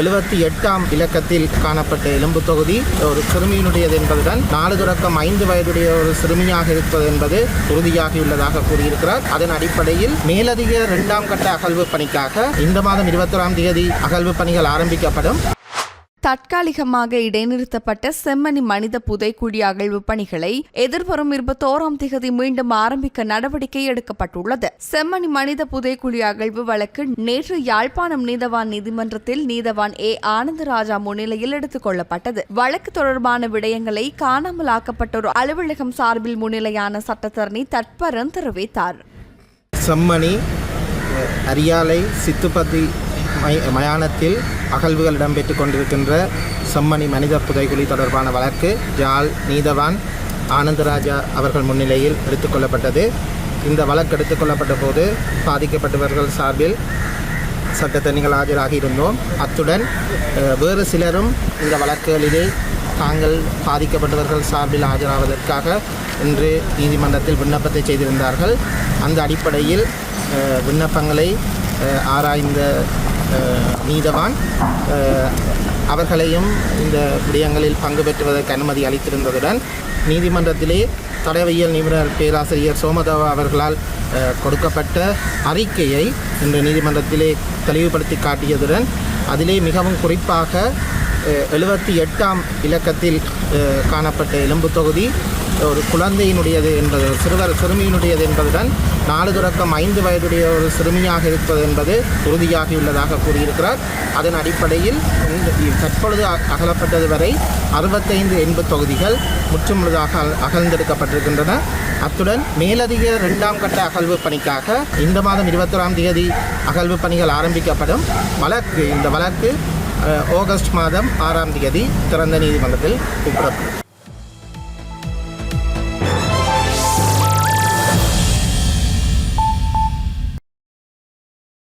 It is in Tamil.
எழுபத்தி எட்டாம் இலக்கத்தில் காணப்பட்ட எலும்பு தொகுதி ஒரு சிறுமியினுடையது என்பதுடன் நாலு தொடக்கம் ஐந்து வயதுடைய ஒரு சிறுமியாக இருப்பது என்பது உறுதியாகியுள்ளதாக கூறியிருக்கிறார். அதன் அடிப்படையில் மேலதிக இரண்டாம் கட்ட அகழ்வு பணிக்காக இந்த மாதம் இருபத்தொராம் தேதி அகழ்வு பணிகள் ஆரம்பிக்கப்படும். தற்காலிகமாக இடைநிறுத்தப்பட்ட செம்மணி மனித புதைக்குழி அகழ்வு பணிகளை எதிர்வரும் இருபத்தோராம் திகதி மீண்டும் ஆரம்பிக்க நடவடிக்கை எடுக்கப்பட்டுள்ளது. செம்மணி மனித புதைக்குழி அகழ்வு வழக்கு நேற்று யாழ்ப்பாணம் நீதவான் நீதிமன்றத்தில் நீதவான் ஏ. ஆனந்தராஜா முன்னிலையில் எடுத்துக் கொள்ளப்பட்டது. வழக்கு தொடர்பான விடயங்களை காணாமல் ஆக்கப்பட்டோர் அலுவலகம் சார்பில் முன்னிலையான சட்டத்தரணி தட்பரன் தெரிவித்தார். செம்மணி அரியாலை சித்துப்பதி மை மயானத்தில் அகழ்வுகள் இடம்பெற்று கொண்டிருக்கின்ற செம்மணி மனித புதைகுழி தொடர்பான வழக்கு ஜால் நீதவான் ஆனந்தராஜா அவர்கள் முன்னிலையில் எடுத்துக்கொள்ளப்பட்டது இந்த வழக்கு எடுத்துக்கொள்ளப்பட்ட போது பாதிக்கப்பட்டவர்கள் சார்பில் சட்டத்தணிகள் ஆஜராகி இருந்தோம். அத்துடன் வேறு சிலரும் இந்த வழக்குகளிலே தாங்கள் பாதிக்கப்பட்டவர்கள் சார்பில் ஆஜராவதற்காக இன்று நீதிமன்றத்தில் விண்ணப்பத்தை செய்திருந்தார்கள். அந்த அடிப்படையில் விண்ணப்பங்களை ஆராய்ந்த நீதவான். அவர்களையும் இந்த விடயங்களில் பங்கு பெற்றுவதற்கு அனுமதி அளித்திருந்ததுடன் நீதிமன்றத்திலே தடவியல் நிபுணர் பேராசிரியர் சோமதேவா அவர்களால் கொடுக்கப்பட்ட அறிக்கையை இன்று நீதிமன்றத்திலே தெளிவுபடுத்தி காட்டியதுடன் அதிலே மிகவும் குறிப்பாக எழுபத்தி எட்டாம் இலக்கத்தில் காணப்பட்ட எலும்பு தொகுதி ஒரு குழந்தையினுடையது என்பது சிறுவர் சிறுமியினுடையது என்பதுடன் நாலு தொடக்கம் ஐந்து வயதுடைய ஒரு சிறுமியாக இருப்பது என்பது உறுதியாகியுள்ளதாக கூறியிருக்கிறார். அதன் அடிப்படையில் தற்பொழுது அ- அகலப்பட்டது வரை அறுபத்தைந்து எண்பது தொகுதிகள் முற்றுமுழுதாக அகழ்ந்தெடுக்கப்பட்டிருக்கின்றன அத்துடன் மேலதிக இரண்டாம் கட்ட அகழ்வு பணிக்காக இந்த மாதம் இருபத்தொராம் தேதி அகழ்வு பணிகள் ஆரம்பிக்கப்படும். வழக்கு இந்த வழக்கு ஆகஸ்ட் மாதம் ஆறாம் தேதி திறந்த நீதிமன்றத்தில் கூப்பிடப்படும்